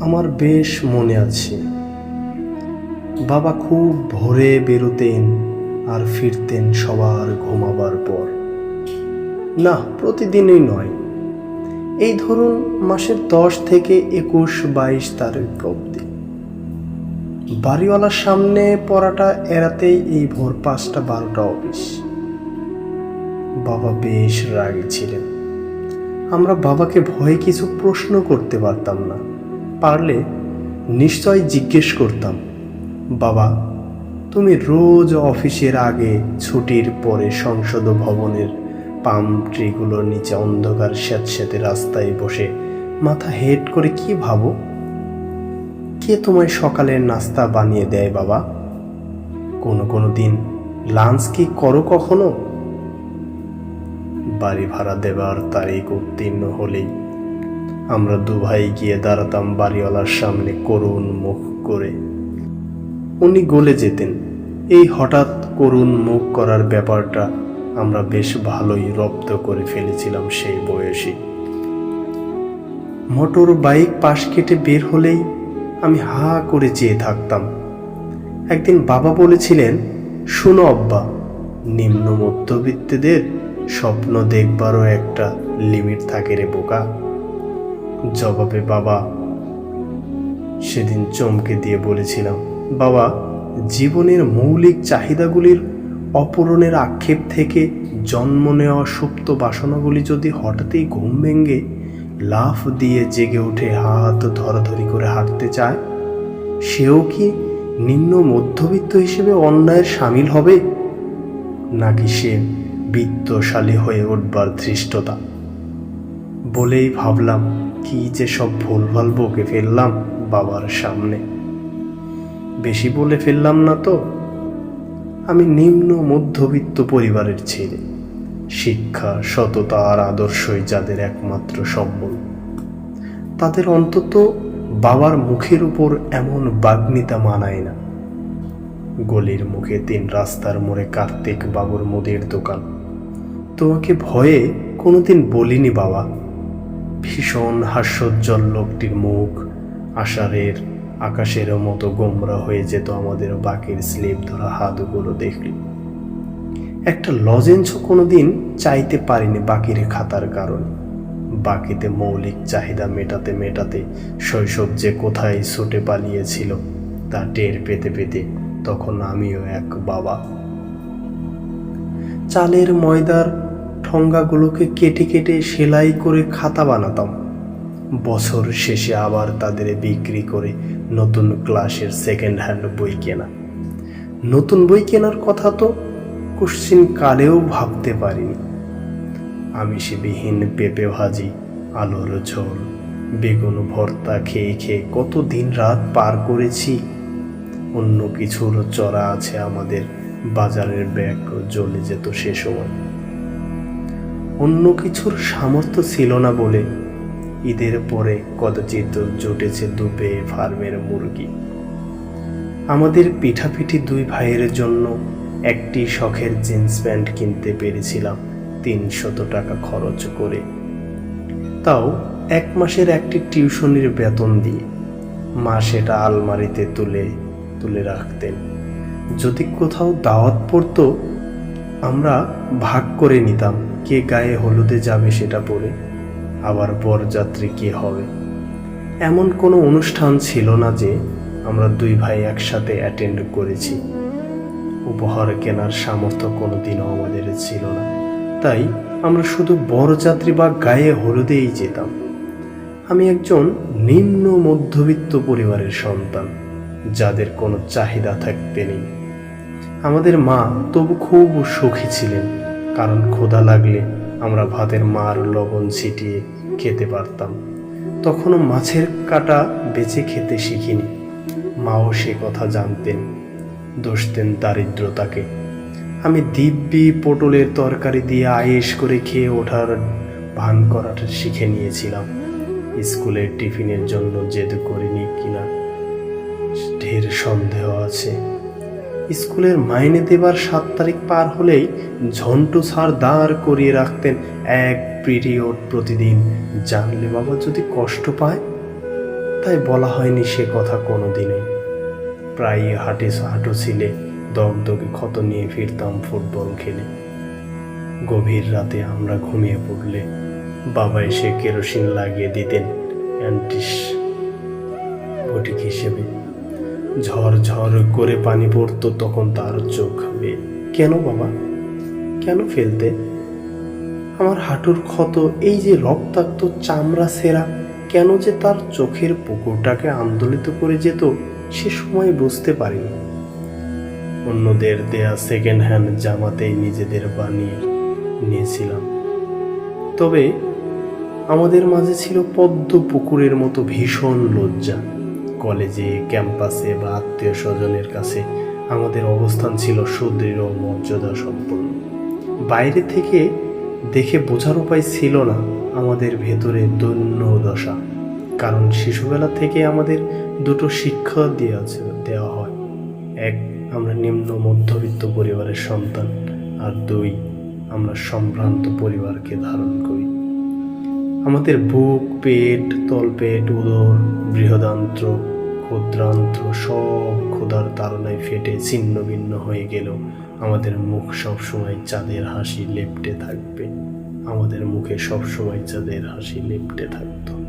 আমার বেশ মনে আছে। বাবা খুব ভোরে বেরোতেন আর ফিরতেন সবার ঘুমাবার পর। না, প্রতিদিনই নয়। এই ধরুন মাসের দশ থেকে একুশ বাইশ তারিখ অবধি। বাড়িওয়ালার সামনে পড়াটা এড়াতেই এই ভোর পাঁচটা বারোটা অফিস। বাবা বেশ রাগী ছিলেন। আমরা বাবাকে ভয়ে কিছু প্রশ্ন করতে পারতাম না। পারলে নিশ্চয় জিজ্ঞেস করতাম, বাবা, তুমি রোজ অফিসের আগে ছুটির পরে সংসদ ভবনের পাম ট্রিগুলোর নিচে অন্ধকার স্যাঁতস্যাঁতে রাস্তায় বসে মাথা হেড করে কি ভাবো? কে তোমায় সকালের নাস্তা বানিয়ে দেয় বাবা? কোনো কোনো দিন লাঞ্চ কি করো কখনো? বাড়ি ভাড়া দেবার তারিখ উত্তীর্ণ হলেই আমরা দু ভাই গিয়ে দাঁড়াতাম বাড়িওয়ালার সামনে করুণ মুখ করে। উনি গলে যেতেন। এই হঠাৎ করুণ মুখ করার ব্যাপারটা আমরা বেশ ভালোই রপ্ত করে ফেলেছিলাম সেই বয়সে। মোটর বাইক পাশ কেটে বের হলেই আমি হা করে চেয়ে থাকতাম। একদিন বাবা বলেছিলেন, শুনো আব্বা নিম্ন মধ্যবিত্তদের স্বপ্ন দেখবারও একটা লিমিট থাকে রে বোকা। জবাবে বাবা। সেদিন চমকে দিয়ে বলেছিলাম, বাবা, জীবনের মৌলিক চাহিদাগুলির অপূরণের আক্ষেপ থেকে জন্ম নেওয়া সুপ্ত বাসনাগুলি যদি হঠাৎই ঘুম ভেঙে লাফ দিয়ে জেগে উঠে হাত ধরাধরি করে হাঁটতে চায়, সেও কি নিম্ন মধ্যবিত্ত হিসেবে অন্যায়ের সামিল হবে? নাকি সে বিত্তশালী হয়ে উঠবার ধৃষ্টতা? বলেই ভাবলাম কি যে সব ভুলভাল বকে ফেললাম বাবার সামনে। বেশি বলে ফেললাম না তো। আমি নিম্ন মধ্যবিত্ত পরিবারের ছেলে। শিক্ষা, সততা আর আদর্শই যাদের একমাত্র সম্বল। তাদের অন্তত বাবার মুখের উপর এমন বাগ্মিতা মানায় না। গলির মুখে তিন রাস্তার মোড়ে কার্তিক বাবুর মুদির দোকান। তোমাকে ভয়ে কোনোদিন বলিনি বাবা। ভীষণ হাস্যোজ্জ্বল লোকটির মুখ। আষাঢ়ের আকাশের মতো গোমরা হয়ে যেত আমাদের বাকির স্লিপ ধরা হাতগুলো দেখলি। একটা লজেন্স কোনোদিন চাইতে পারিনি বাকির খাতার কারণে। বাকিতে মৌলিক চাহিদা মেটাতে মেটাতে শৈশব যে কোথায় ছুটে পালিয়েছিল তা টের পেতে পেতে তখন আমিও এক বাবা। চালের ময়দার ঠঙ্গাগুলোকে কেটে কেটে সেলাই করে খাতা বানাতাম। বছর শেষে আবার তাদের বিক্রি করে নতুন ক্লাসের সেকেন্ড হ্যান্ড বই কেনা। নতুন বই কেনার কথা তো কুশ্চিন কালেও ভাবতে পারিনি। আমি সে বিহীন পেঁপে ভাজি, আলুর ঝোল, বেগুন ভর্তা খেয়ে খেয়ে কত দিন রাত পার করেছি। অন্য কিছুর চড়া আছে আমাদের। বাজারের ব্যাগ জ্বলে যেত সে সময়। অন্য কিছুর সামর্থ্য ছিল না বলে। ঈদের পরে কদাচিৎ জুটেছে দুপে ফার্মের মুরগি। আমাদের পিঠাপিঠি দুই ভাইয়ের জন্য একটি শখের জিন্স প্যান্ট কিনতে পেরেছিলাম তিনশত টাকা খরচ করে। তাও এক মাসের একটি টিউশনির বেতন দিয়ে। মা সেটা আলমারিতে তুলে তুলে রাখতেন। যদি কোথাও দাওয়াত পড়তো আমরা ভাগ করে নিতাম, কে গায়ে হলুদে যাবে সেটা পরে আবার বরযাত্রী কে হবে। এমন কোনো অনুষ্ঠান ছিল না যে আমরা দুই ভাই একসাথে অ্যাটেন্ড করেছি। উপহার কেনার সামর্থ্য কোনো কোনোদিনও আমাদের ছিল না। তাই আমরা শুধু বরযাত্রী বা গায়ে হলুদেই যেতাম। আমি একজন নিম্ন মধ্যবিত্ত পরিবারের সন্তান, যাদের কোনো চাহিদা থাকতে নেই আমাদের মা তবু খুব সুখী ছিলেন, কারণ খোদা লাগলে আমরা ভাতের মার লবণ ছিটিয়ে খেতে পারতাম। তখনও মাছের কাটা বেছে খেতে শিখিনি। মাও সে কথা জানতেন, দোষতেন দারিদ্রতাকে। আমি দিব্যি পটলের তরকারি দিয়ে আয়েস করে খেয়ে ওঠার ভান করাটা শিখে নিয়েছিলাম। স্কুলের টিফিনের জন্য জেদ করিনি কিনা, ঢের সন্দেহ আছে। স্কুলের মাইনে দেবার সাত তারিখ পার হলেই ঝন্টু স্যার দাঁড় করিয়ে রাখতেন এক পিরিয়ড প্রতিদিন। জানলে বাবা যদি কষ্ট পায়, তাই বলা হয়নি সে কথা কোনোদিনই। প্রায়ই হাটে হাঁটু ছিলে, দগদগে ক্ষত নিয়ে ফিরতাম ফুটবল খেলে। গভীর রাতে আমরা ঘুমিয়ে পড়লে বাবা এসে কেরোসিন লাগিয়ে দিতেন অ্যান্টিস ফটিক হিসেবে। ঝড় করে পানি পড়তো তখন তার চোখ বেয়ে কেন বাবা? কেন ফেলতে? আমার হাঁটুর ক্ষত, এই যে রক্তাক্ত, চামড়া সেরা, কেন যে তার চোখের পুকুরটাকে আন্দোলিত করে যেত, সে সময় বুঝতে পারিনি। অন্যদের দেয়া সেকেন্ড হ্যান্ড জামাতেই নিজেদের বানিয়ে নিয়েছিলাম। তবে আমাদের মাঝে ছিল পদ্ম পুকুরের মতো ভীষণ লজ্জা। কলেজে, ক্যাম্পাসে বা আত্মীয় স্বজনের কাছে আমাদের অবস্থান ছিল সুদৃঢ়, মর্যাদা সম্পন্ন। বাইরে থেকে দেখে বোঝার উপায় ছিল না আমাদের ভেতরে দৈন্য দশা, কারণ শিশুবেলা থেকে আমাদের দুটো শিক্ষা দেওয়া দেওয়া হয়। এক, আমরা নিম্ন মধ্যবিত্ত পরিবারের সন্তান, আর দুই, আমরা সম্ভ্রান্ত পরিবারকে ধারণ করি। আমাদের বুক, পেট, তলপেট, উদর, বৃহদান্ত্র, ক্ষুদ্রান্ত্র সব ক্ষুধার তারণায় ফেটে ছিন্ন ভিন্ন হয়ে গেল। আমাদের মুখ সবসময় চাঁদের হাসি লেপটে থাকবে। আমাদের মুখে সবসময় চাঁদের হাসি লেপটে থাকতো।